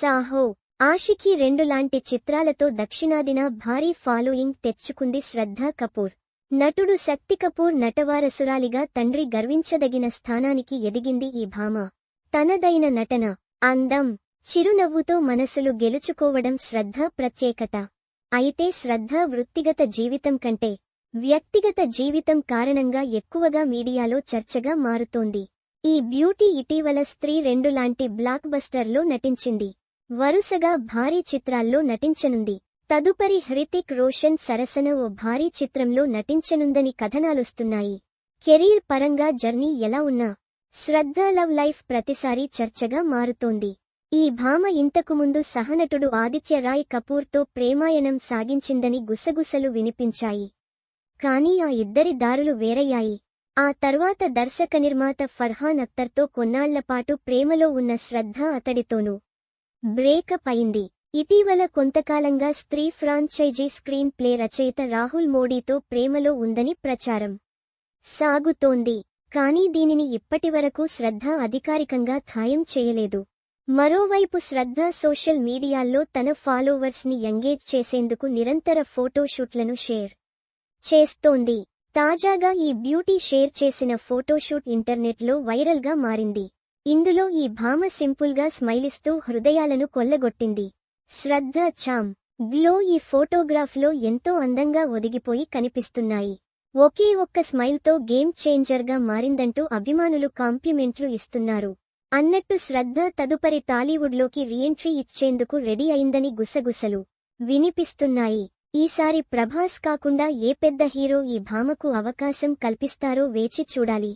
సాహో ఆషికి రెండు లాంటి చిత్రాలతో దక్షిణాదిన భారీ ఫాలోయింగ్ తెచ్చుకుంది శ్రద్ధా కపూర్. నటుడు శక్తి కపూర్ నటవారసురాలిగా తండ్రి గర్వించదగిన స్థానానికి ఎదిగింది ఈ భామ. తనదైన నటన అందం చిరునవ్వుతో మనసులు గెలుచుకోవడం శ్రద్ధ ప్రత్యేకత. అయితే శ్రద్ధ వృత్తిగత జీవితం కంటే వ్యక్తిగత జీవితం కారణంగా ఎక్కువగా మీడియాలో చర్చగా మారుతోంది. ఈ బ్యూటీ ఇటీవల స్త్రీ రెండు లాంటి బ్లాక్ బస్టర్లో నటించింది. వరుసగా భారీ చిత్రాల్లో నటించనుంది. తదుపరి హృతిక్ రోషన్ సరసన ఓ భారీ చిత్రంలో నటించనుందని కథనాలొస్తున్నాయి. కెరీర్ పరంగా జర్నీ ఎలా ఉన్నా శ్రద్ధ లవ్ లైఫ్ ప్రతిసారి చర్చగా మారుతోంది. ఈ భామ ఇంతకుముందు సహనటుడు ఆదిత్య రాయ్ కపూర్తో ప్రేమాయణం సాగించిందని గుసగుసలు వినిపించాయి. కానీ ఆ ఇద్దరి దారులు వేరయ్యాయి. ఆ తర్వాత దర్శక నిర్మాత ఫర్హాన్ అఖ్తర్తో కొన్నాళ్ళపాటు ప్రేమలో ఉన్న శ్రద్ధ అతడితోనూ బ్రేకప్ అయింది. ఇటీవల కొంతకాలంగా స్త్రీ ఫ్రాంచైజీ స్క్రీన్ ప్లే రచయిత రాహుల్ మోడీతో ప్రేమలో ఉందని ప్రచారం సాగుతోంది. కానీ దీనిని ఇప్పటివరకు శ్రద్ధ అధికారికంగా ఖాయం చేయలేదు. మరోవైపు శ్రద్ధ సోషల్ మీడియాల్లో తన ఫాలోవర్స్ని ఎంగేజ్ చేసేందుకు నిరంతర ఫోటోషూట్లను షేర్ చేస్తోంది. తాజాగా ఈ బ్యూటీ షేర్ చేసిన ఫోటోషూట్ ఇంటర్నెట్లో వైరల్గా మారింది. ఇందులో ఈ భామ సింపుల్గా స్మైలిస్తూ హృదయాలను కొల్లగొట్టింది. శ్రద్ధ చామ్. గ్లో ఈ ఫోటోగ్రాఫ్లో ఎంతో అందంగా ఒదిగిపోయి కనిపిస్తున్నాయి. ఒకే ఒక్క స్మైల్తో గేమ్ చేంజర్గా మారిందంటూ అభిమానులు కాంప్లిమెంట్లు ఇస్తున్నారు. అన్నట్టు శ్రద్ధ తదుపరి టాలీవుడ్లోకి రీఎంట్రీ ఇచ్చేందుకు రెడీ అయిందని గుసగుసలు వినిపిస్తున్నాయి. ఈసారి ప్రభాస్ కాకుండా ఏ పెద్ద హీరో ఈ భామకు అవకాశం కల్పిస్తారో వేచి చూడాలి.